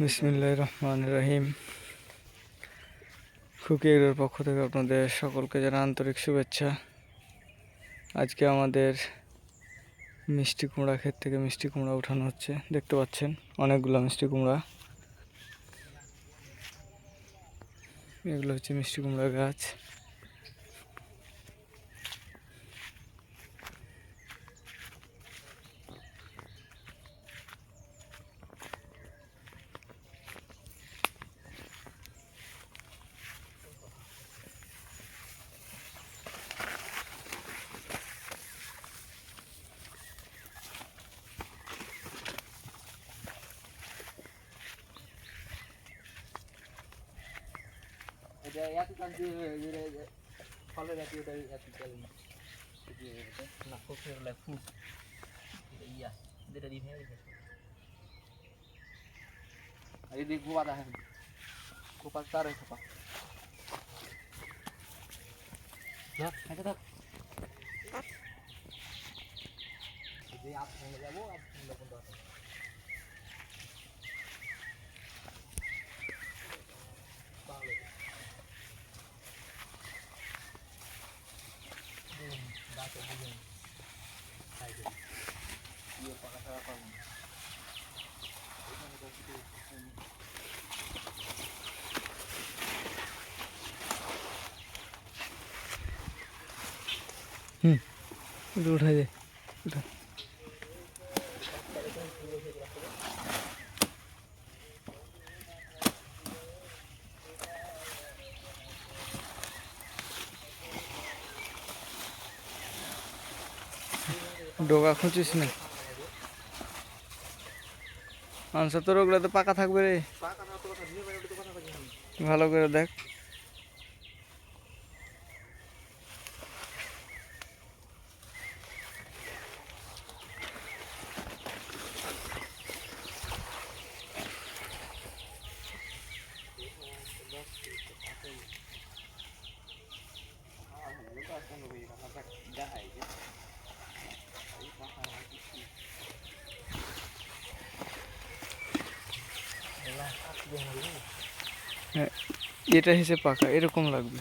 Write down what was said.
বিসমিল্লাহ রহমান রহিম পক্ষ থেকে আপনাদের সকলকে জানা আন্তরিক শুভেচ্ছা। আজকে আমাদের মিষ্টি কুমড়া ক্ষেত থেকে মিষ্টি কুমড়া উঠানো হচ্ছে, দেখতে পাচ্ছেন? অনেকগুলো মিষ্টি কুমড়া। এগুলো হচ্ছে মিষ্টি কুমড়া গাছ। ফলের জাতীয় ওটা এত কাজ না কোকের লাই ফুট ইয়া যেটা দিয়ে ভেঙে রেখেছে আর এদিকে গোয়া দেখেন কোপা তার হয় কোপা থাক হেঁটে থাক যে আপ ভেঙে যাবো আপ ভেঙে কোনটা গাছে বুঝুন সাইডে দিয়ে পাকা ছাড়া পাবো না এখানে তো কিছু এটা উঠাই দে উঠা ডোকা খুঁচিস না মাংস তোর ওগুলো তো পাকা থাকবে রে। তো তো ভালো করে দেখ। এটা হিসেবে পাকা এরকম লাগবে।